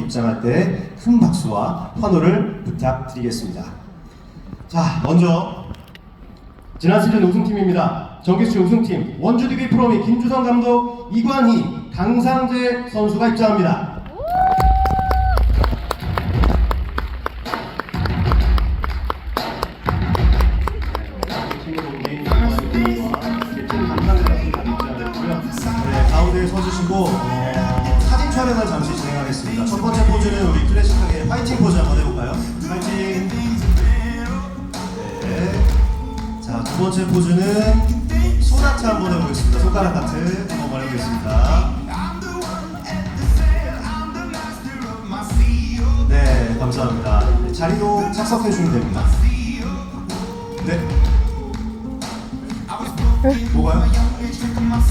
입장할 때 큰 박수와 환호를 부탁드리겠습니다. 자, 먼저 지난 시즌 우승팀입니다. 정규시즌 우승팀 원주DB 프로미 김주성 감독, 이관희, 강상재 선수가 입장합니다. 손가락 하트 한번 해보겠습니다. 네, 감사합니다. 네, 자리로 착석해 주시면 됩니다. 네. 뭐가요?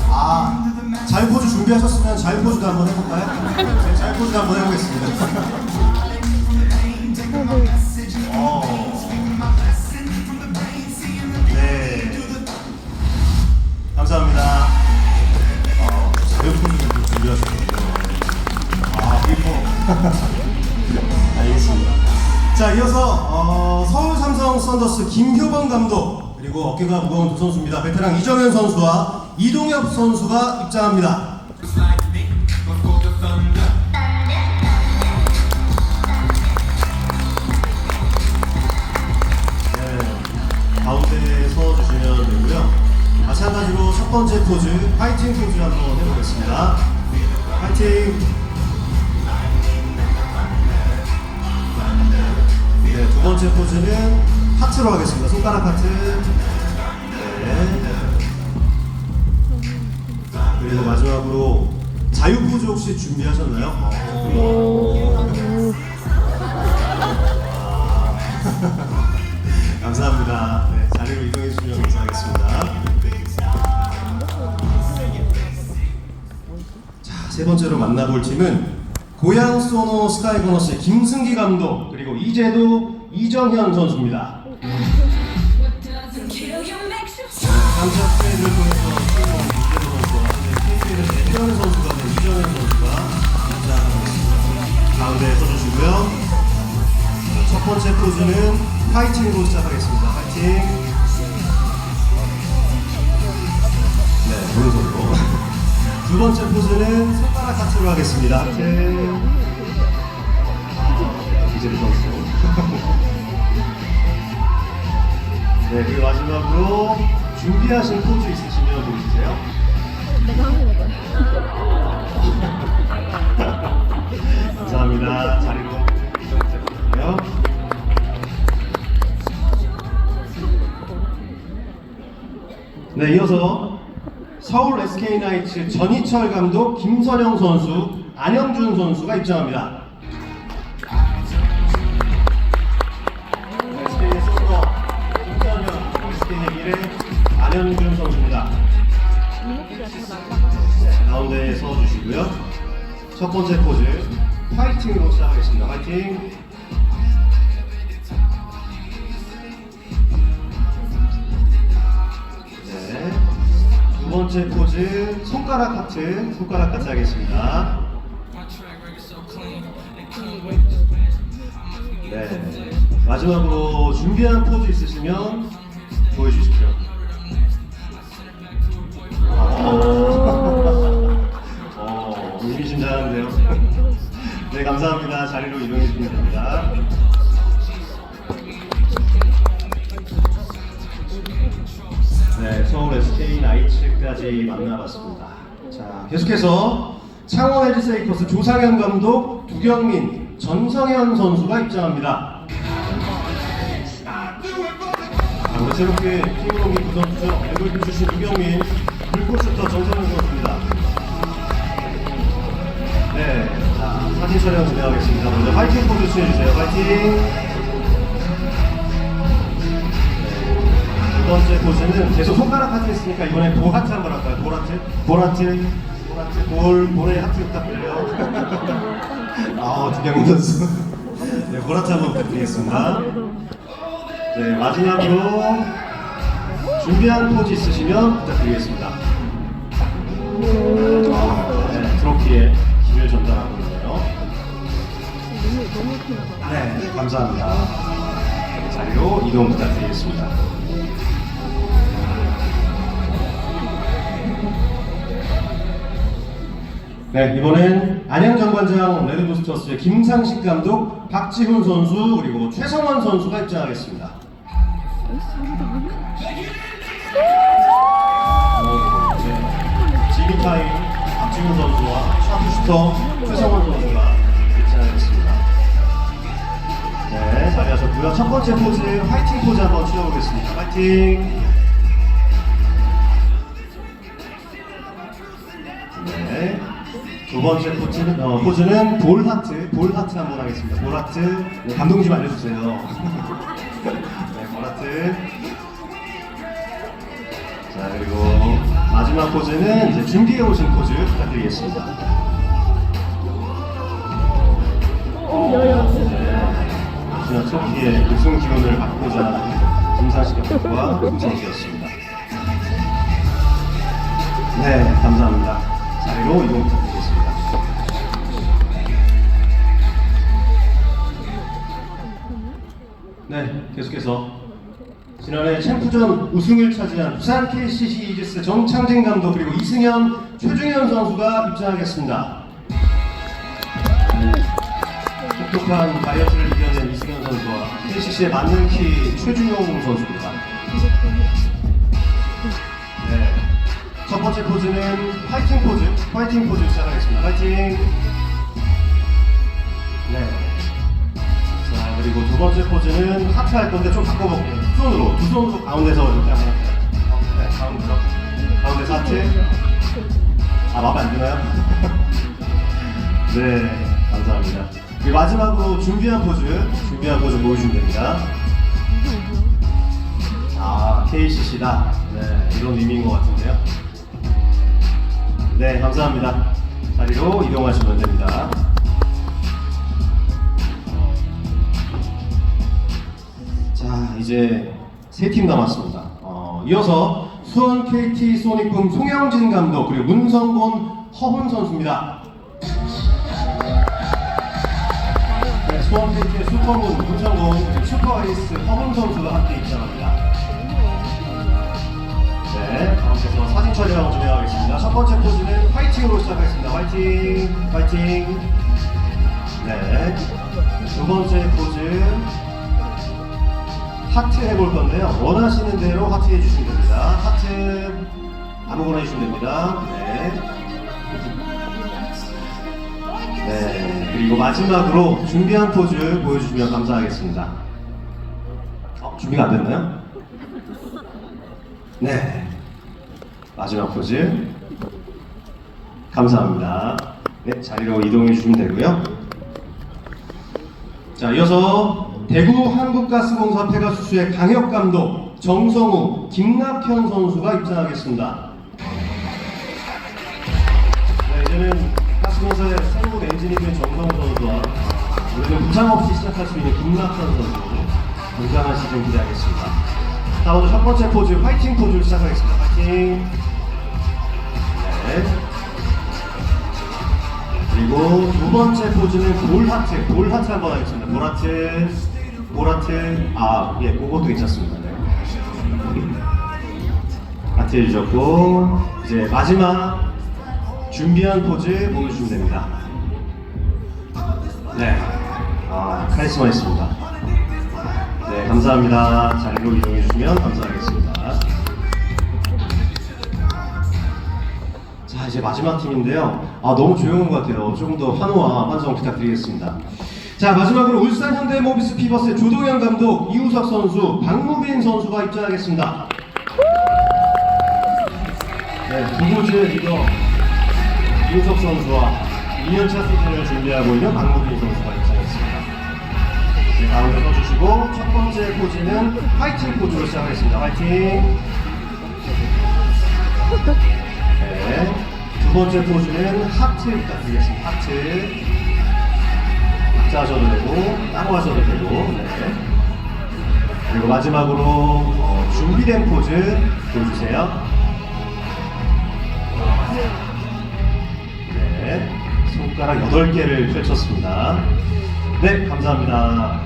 아, 자유 포즈 준비하셨으면 자유 포즈도 한번 해볼까요? 네, 자유 포즈도 한번 해보겠습니다. 자, 이어서 어, 서울 삼성 썬더스 김효범 감독 그리고 어깨가 무거운 두 선수입니다. 베테랑 이정현 선수와 이동엽 선수가 입장합니다. 네, 가운데에 서주시면 되고요. 마찬가지로 첫 번째 포즈 파이팅 포즈 한번 해보겠습니다. 파이팅! 두 번째 포즈는 하트로 하겠습니다. 손가락 하트. 네. 그리고 마지막으로 자유 포즈 혹시 준비하셨나요? 어, 아. 감사합니다. 네, 자리로 이동해 주시면 감사하겠습니다. 자, 세 번째로 만나볼 팀은 고양 소노 스카이 보너스의 김승기 감독 그리고 이제도 이정현 선수입니다. 이정현 선수가 된 이정현 선수가. 가운데에 서주시고요. 첫 번째 포즈는 파이팅으로 시작하겠습니다. 파이팅. 네, 오른손으로. 두 번째 포즈는 손가락 하트로 하겠습니다. 하트. 이재도 선 네, 그리고 마지막으로 준비하신 포즈 있으시면 보여주세요. 내가 하는 거야. 감사합니다. 자리로 이동 부탁드리고요. 네, 이어서 서울 SK 나이츠 전희철 감독, 김선영 선수, 안영준 선수가 입장합니다. 선수입니다. 네, 가운데에 서주시고요. 첫 번째 포즈 파이팅으로 시작하겠습니다. 파이팅. 네. 두 번째 포즈 손가락 하트, 손가락 하트 하겠습니다. 네. 마지막으로 준비한 포즈 있으시면 보여주십시오. 창원 LG 세이커스 조상현 감독, 두경민, 전성현 선수가 입장합니다. 아, 우리 새롭게 팀으로 선수죠. MVP 출신 두경민, 불꽃슈터 전성현 선수입니다. 네, 자, 사진 촬영 진행하겠습니다. 먼저 파이팅 포즈 취해주세요. 파이팅! 두 번째 포즈는 계속 손가락 하트 했으니까 이번에 볼 하트 한번 할까요? 볼 하트? 볼 하트? 볼, 볼에 하트 부탁드려요. 아, 두경민 선수. 네, 볼 하트 한번 부탁드리겠습니다. 네, 마지막으로 준비한 포즈 있으시면 부탁드리겠습니다. 네, 트로피에 기를 전달하고 있네요. 네, 감사합니다. 자리로 이동 부탁드리겠습니다. 네, 이번엔 안양 정관장 레드부스터스의 김상식 감독, 박지훈 선수, 그리고 최성원 선수가 입장하겠습니다. 어, 네. 지미타임 박지훈 선수와 샤프슈터 최성원 선수가 입장하겠습니다. 네, 잘하셨고요. 첫 번째 포즈 화이팅 포즈 한번 취해보겠습니다. 화이팅! 두 번째 포즈는, 어, 포즈는 볼 하트, 볼 하트 한번 하겠습니다. 볼 하트. 네, 감독님 좀 알려주세요. 네, 볼 하트. 자, 그리고 마지막 포즈는 이제 준비해 오신 포즈 부탁드리겠습니다. 아시아 초기에 우승 기운을 받고자 김사식 감독과 김선수였습니다. 네, 감사합니다. 자리로 이동 부탁드리겠습니다. 네, 계속해서 지난해 챔프전 우승을 차지한 부산 KCC 이지스 정창진 감독 그리고 이승현, 최중현 선수가 입장하겠습니다. 똑똑한 다이어트를 이겨낸 이승현 선수와 KCC의 맞는 키 최준용 선수입니다. 네. 첫 번째 포즈는 파이팅 포즈, 파이팅 포즈 시작하겠습니다. 파이팅. 그리고 두 번째 포즈는 하트 할 건데 좀 바꿔볼게요. 두 손으로, 두 손으로 가운데서 이렇게 한번. 어, 네, 가운데서. 가운데서 하트. 아 마음에 안 드나요? 네, 감사합니다. 마지막으로 준비한 포즈, 준비한 포즈 보여주시면 됩니다. 아, KCC다. 네, 이런 의미인 것 같은데요. 네, 감사합니다. 자리로 이동하시면 됩니다. 자, 이제 세 팀 남았습니다. 어, 이어서 수원 KT 소닉붐 송영진 감독 그리고 문성곤 허훈 선수입니다. 네, 수원 KT의 슈퍼문 문성곤 슈퍼에이스 허훈 선수가 함께 입장합니다. 네, 가운데서 사진 촬영 진행하겠습니다. 첫 번째 포즈는 화이팅으로 시작하겠습니다. 화이팅, 화이팅. 네, 두 번째 하트 해볼 건데요. 원하시는 대로 하트 해주시면 됩니다. 하트 아무거나 해주시면 됩니다. 네. 네, 그리고 마지막으로 준비한 포즈 보여주시면 감사하겠습니다. 어, 준비가 안 됐나요? 네. 마지막 포즈. 감사합니다. 네, 자리로 이동해 주시면 되고요. 자, 이어서 대구 한국가스공사 페가수스의 강혁 감독, 정성우, 김낙현 선수가 입장하겠습니다. 네, 이제는 가스공사의 새로운 엔진이 된 정성우 선수와 우리는 부상 없이 시작할 수 있는 김낙현 선수, 건강한 시즌 기대하겠습니다. 자, 먼저 첫 번째 포즈, 화이팅 포즈 시작하겠습니다. 화이팅! 네. 그리고 두 번째 포즈는 볼 하트, 볼 하트 한번 하겠습니다. 볼 하트, 볼 하트. 아, 예, 그것도 괜찮습니다. 네. 하트 해주셨고, 이제 마지막 준비한 포즈 보여주시면 됩니다. 네. 아, 카리스마 있습니다. 네, 감사합니다. 자리로 이동해 주시면 감사하겠습니다. 자 이제 마지막 팀인데요. 아 너무 조용한 것 같아요. 조금 더 환호와 환성 부탁드리겠습니다. 자 마지막으로 울산 현대모비스 피버스의 조동현 감독, 이우석 선수, 박무빈 선수가 입장하겠습니다. 네, 두 번째 리더 이우석 선수와 2년차 시즌을 준비하고 있는 박무빈 선수가 입장했습니다. 네, 가운데 서주시고 첫 번째 포즈는 화이팅 포즈로 시작하겠습니다. 화이팅! 네. 두 번째 포즈는 하트 부탁드리겠습니다. 하트. 하셔도 되고, 따로 하셔도 되고, 네. 그리고 마지막으로 어, 준비된 포즈 보여주세요. 네. 손가락 8개를 펼쳤습니다. 네, 감사합니다.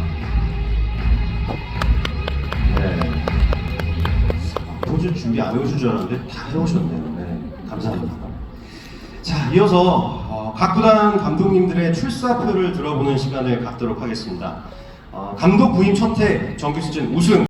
네. 포즈 준비 안 해오신 줄 알았는데 다 해오셨네요. 네, 감사합니다. 자, 이어서 어, 각 구단 감독님들의 출사표를 들어보는 시간을 갖도록 하겠습니다. 어, 감독 부임 첫해 정규 시즌 우승